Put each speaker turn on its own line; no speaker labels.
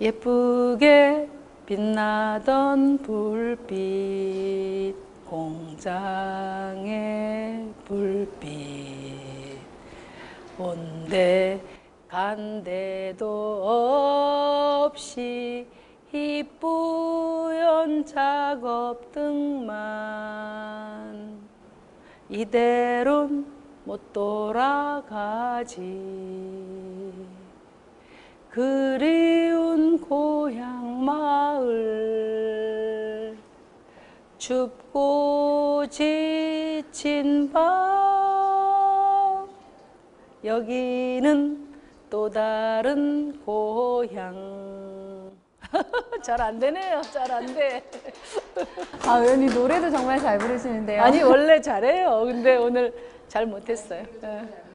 예쁘게 빛나던 불빛 공장의 불빛. 온데 간데도 없이 이뿌연 작업등만 이대론 못 돌아가지. 그리 춥고 지친 밤. 여기는 또 다른 고향. 잘 안 되네요. 잘 안돼.
아, 의원님 노래도 정말 잘 부르시는데요.
아니 원래 잘해요. 근데 오늘 잘 못했어요. 예.